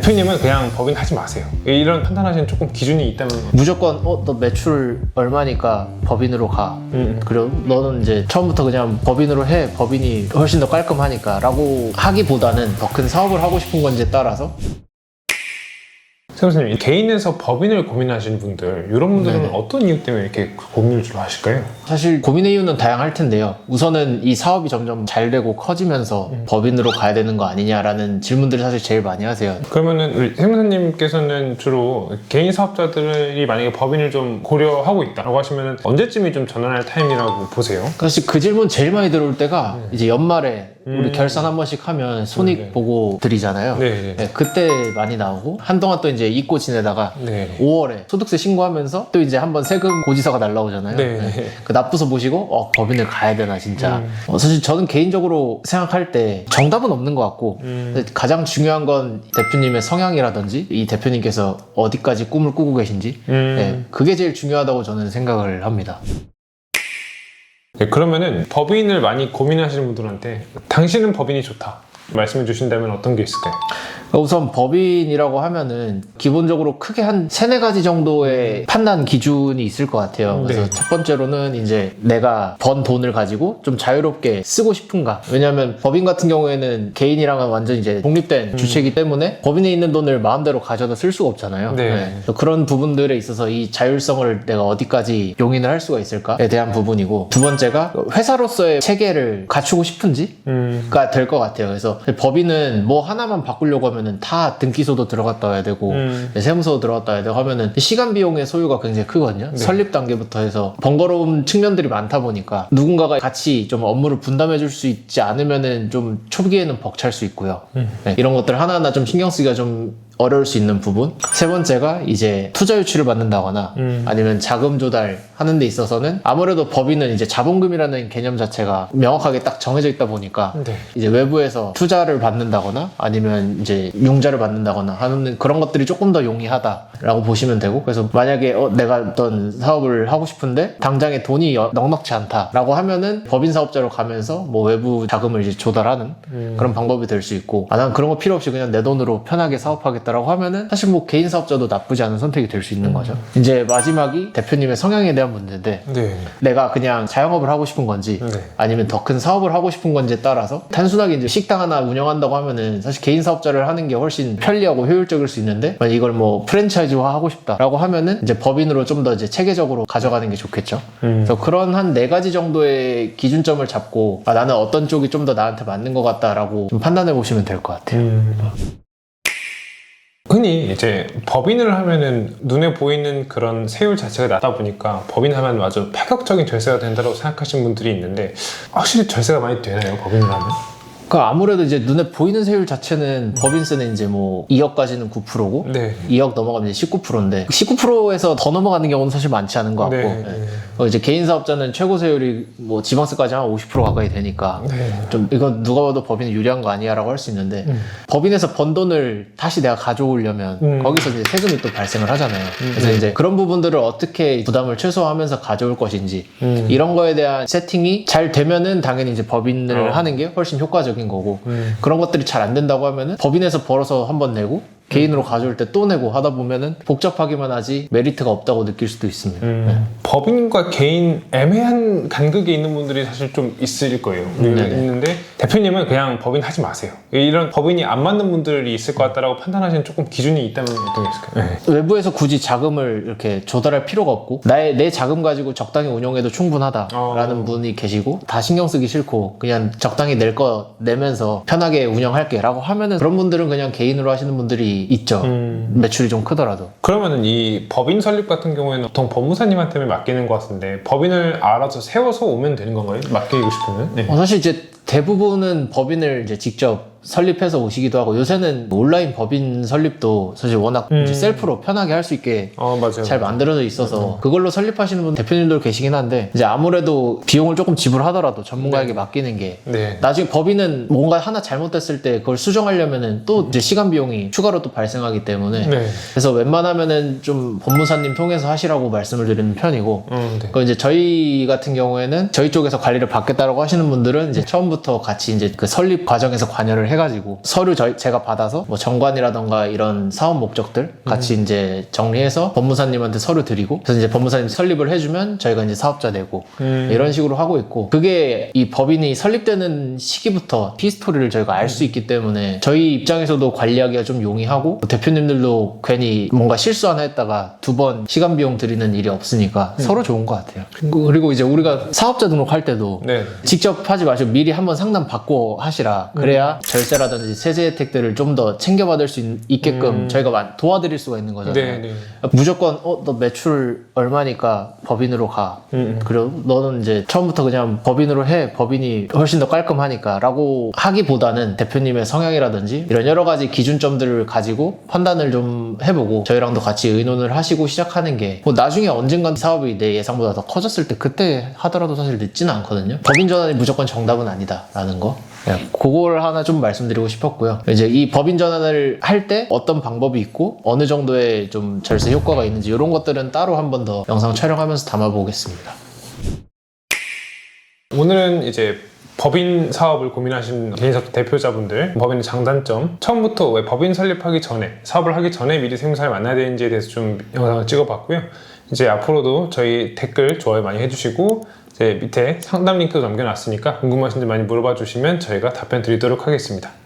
대표님은 그냥 법인 하지 마세요. 이런 판단하시는 조금 기준이 있다면 무조건 어 너 매출 얼마니까 법인으로 가. 음. 그리고 너는 이제 처음부터 그냥 법인으로 해. 법인이 훨씬 더 깔끔하니까라고 하기보다는 더 큰 사업을 하고 싶은 건지에 따라서 선생님 개인에서 법인을 고민하시는 분들 이런 분들은 네네. 어떤 이유 때문에 이렇게 고민을 주로 하실까요? 사실 고민의 이유는 다양할 텐데요. 우선은 이 사업이 점점 잘 되고 커지면서 음. 법인으로 가야 되는 거 아니냐라는 질문들을 사실 제일 많이 하세요. 그러면은 우리 세무사님께서는 주로 개인 사업자들이 만약에 법인을 좀 고려하고 있다라고 하시면은 언제쯤이 좀 전환할 타임이라고 보세요? 사실 그 질문 제일 많이 들어올 때가 이제 연말에 우리 음. 결산 한 번씩 하면 손익 네. 보고 드리잖아요. 네. 네, 그때 많이 나오고 한동안 또 이제 잊고 지내다가 네. 5월에 소득세 신고하면서 또 이제 한번 세금 고지서가 날라오잖아요. 네. 그 납부서 보시고 어 법인을 가야 되나 진짜. 음. 어, 사실 저는 개인적으로 생각할 때 정답은 없는 것 같고 음. 가장 중요한 건 대표님의 성향이라든지 이 대표님께서 어디까지 꿈을 꾸고 계신지 음. 네, 그게 제일 중요하다고 저는 생각을 합니다. 네, 그러면은 법인을 많이 고민하시는 분들한테 당신은 법인이 좋다 말씀해 주신다면 어떤 게 있을까요? 우선 법인이라고 하면은 기본적으로 크게 한 세네 가지 정도의 판단 기준이 있을 것 같아요. 그래서 네. 첫 번째로는 이제 내가 번 돈을 가지고 좀 자유롭게 쓰고 싶은가. 왜냐하면 법인 같은 경우에는 개인이랑은 완전 이제 독립된 주체이기 때문에 법인에 있는 돈을 마음대로 가져다 쓸 수가 없잖아요. 네. 그래서 그런 부분들에 있어서 이 자율성을 내가 어디까지 용인을 할 수가 있을까에 대한 부분이고 두 번째가 회사로서의 체계를 갖추고 싶은지 음. 가될 것 같아요. 그래서 법인은 뭐 하나만 바꾸려고 하면은 다 등기소도 들어갔다 와야 되고 음. 세무서도 들어갔다 와야 되고 하면은 시간 비용의 소요가 굉장히 크거든요. 설립 단계부터 해서 번거로운 측면들이 많다 보니까 누군가가 같이 좀 업무를 분담해 줄 수 있지 않으면은 좀 초기에는 벅찰 수 있고요. 네, 이런 것들 하나하나 좀 신경 쓰기가 좀 어려울 수 있는 부분. 세 번째가 이제 투자 유치를 받는다거나 음. 아니면 자금 조달 하는 데 있어서는 아무래도 법인은 이제 자본금이라는 개념 자체가 명확하게 딱 정해져 있다 보니까 네. 이제 외부에서 투자를 받는다거나 아니면 이제 융자를 받는다거나 하는 그런 것들이 조금 더 용이하다라고 보시면 되고 그래서 만약에 어, 내가 어떤 사업을 하고 싶은데 당장에 돈이 여- 넉넉치 않다라고 하면은 법인 사업자로 가면서 뭐 외부 자금을 이제 조달하는 음. 그런 방법이 될 수 있고 아 난 그런 거 필요 없이 그냥 내 돈으로 편하게 사업하겠다 라고 하면은 사실 뭐 개인 사업자도 나쁘지 않은 선택이 될 수 있는 거죠. 이제 마지막이 대표님의 성향에 대한 문제인데 네. 내가 그냥 자영업을 하고 싶은 건지 네. 아니면 더 큰 사업을 하고 싶은 건지에 따라서 단순하게 이제 식당 하나 운영한다고 하면은 사실 개인 사업자를 하는 게 훨씬 편리하고 효율적일 수 있는데 만약 이걸 뭐 프랜차이즈화 하고 싶다라고 하면은 이제 법인으로 좀 더 이제 체계적으로 가져가는 게 좋겠죠. 음. 그래서 그런 한 네 가지 정도의 기준점을 잡고 아, 나는 어떤 쪽이 좀 더 나한테 맞는 것 같다라고 좀 판단해 보시면 될 것 같아요. 음. 흔히 이제 법인을 하면은 눈에 보이는 그런 세율 자체가 낮다 보니까 법인 하면 아주 파격적인 절세가 된다고 생각하시는 분들이 있는데 확실히 절세가 많이 되나요 법인을 하면? 그 아무래도 이제 눈에 보이는 세율 자체는 법인세는 이제 뭐 2억까지는 9%고 네. 2억 넘어가면 이제 19%인데 19%에서 더 넘어가는 경우는 사실 많지 않은 것 같고 네, 예. 네. 어, 이제 개인 사업자는 최고 세율이 뭐 지방세까지 한 50% 가까이 되니까 네. 좀 이건 누가 봐도 법인이 유리한 거 아니야라고 할 수 있는데 음. 법인에서 번 돈을 다시 내가 가져오려면 음. 거기서 이제 세금이 또 발생을 하잖아요. 그래서 이제 그런 부분들을 어떻게 부담을 최소화하면서 가져올 것인지 음. 이런 거에 대한 세팅이 잘 되면은 당연히 이제 법인을 어. 하는 게 훨씬 효과적인 거고 음. 그런 것들이 잘 안 된다고 하면은 법인에서 벌어서 한번 내고 개인으로 가져올 때 또 내고 하다 보면은 복잡하기만 하지 메리트가 없다고 느낄 수도 있습니다. 음, 법인과 개인 애매한 간극이 있는 분들이 사실 좀 있을 거예요. 네네. 있는데 대표님은 그냥 법인 하지 마세요. 이런 법인이 안 맞는 분들이 있을 것 같다라고 판단하시는 조금 기준이 있다면 어떤 게 있을까요? 네. 외부에서 굳이 자금을 이렇게 조달할 필요가 없고 나의 내 자금 가지고 적당히 운영해도 충분하다라는 어. 분이 계시고 다 신경 쓰기 싫고 그냥 적당히 낼 거 내면서 편하게 운영할게라고 하면은 그런 분들은 그냥 개인으로 하시는 분들이 있죠. 음. 매출이 좀 크더라도. 그러면은 이 법인 설립 같은 경우에는 보통 법무사님한테만 맡기는 것 같은데 법인을 알아서 세워서 오면 되는 건가요? 맡기고 싶으면? 네. 어, 사실 이제 대부분은 법인을 이제 직접 설립해서 오시기도 하고 요새는 온라인 법인 설립도 사실 워낙 음. 이제 셀프로 편하게 할 수 있게 어 맞아요. 잘 만들어져 있어서 그걸로 설립하시는 분 대표님들 계시긴 한데 이제 아무래도 비용을 조금 지불하더라도 전문가에게 맡기는 게 네. 나중에 법인은 뭔가 하나 잘못됐을 때 그걸 수정하려면은 또 이제 시간 비용이 추가로 또 발생하기 때문에 네. 그래서 웬만하면은 좀 법무사님 통해서 하시라고 말씀을 드리는 편이고 음, 네. 그 이제 저희 같은 경우에는 저희 쪽에서 관리를 받겠다라고 하시는 분들은 이제 처음부터 같이 이제 그 설립 과정에서 관여를 해가지고 서류 저, 제가 받아서 뭐 정관이라던가 이런 사업 목적들 같이 이제 정리해서 법무사님한테 서류 드리고 그래서 이제 법무사님 설립을 해주면 저희가 이제 사업자 되고 이런 식으로 하고 있고 그게 이 법인이 설립되는 시기부터 히스토리를 저희가 알 수 있기 때문에 저희 입장에서도 관리하기가 좀 용이하고 대표님들도 괜히 뭔가 실수 하나 했다가 두 번 시간 비용 들이는 일이 없으니까 서로 좋은 것 같아요. 그리고 이제 우리가 사업자 등록할 때도 네. 직접 하지 마시고 미리 한번 상담 받고 하시라. 그래야 절세라든지 세제 혜택들을 좀 더 챙겨받을 수 있, 게끔 저희가 만- 도와드릴 수가 있는 거잖아요. 네, 네. 무조건 어 너 매출 얼마니까 법인으로 가. 그리고 너는 이제 처음부터 그냥 법인으로 해. 법인이 훨씬 더 깔끔하니까라고 하기보다는 대표님의 성향이라든지 이런 여러 가지 기준점들을 가지고 판단을 좀 해보고 저희랑도 같이 의논을 하시고 시작하는 게 뭐 나중에 언젠간 사업이 내 예상보다 더 커졌을 때 그때 하더라도 사실 늦지는 않거든요. 법인 전환이 무조건 정답은 아니다라는 거. 네, 그걸 하나 좀 말씀드리고 싶었고요. 이제 이 법인 전환을 할 때 어떤 방법이 있고 어느 정도의 좀 절세 효과가 있는지 이런 것들은 따로 한 번 더 영상 촬영하면서 담아보겠습니다. 오늘은 이제 법인 사업을 고민하신 개인사업 대표자분들 법인의 장단점 처음부터 왜 법인 설립하기 전에 사업을 하기 전에 미리 세무사를 만나야 되는지에 대해서 좀 영상을 찍어봤고요 이제 앞으로도 저희 댓글 좋아요 많이 해주시고 밑에 상담 링크도 남겨놨으니까 궁금하신 점 많이 물어봐 주시면 저희가 답변 드리도록 하겠습니다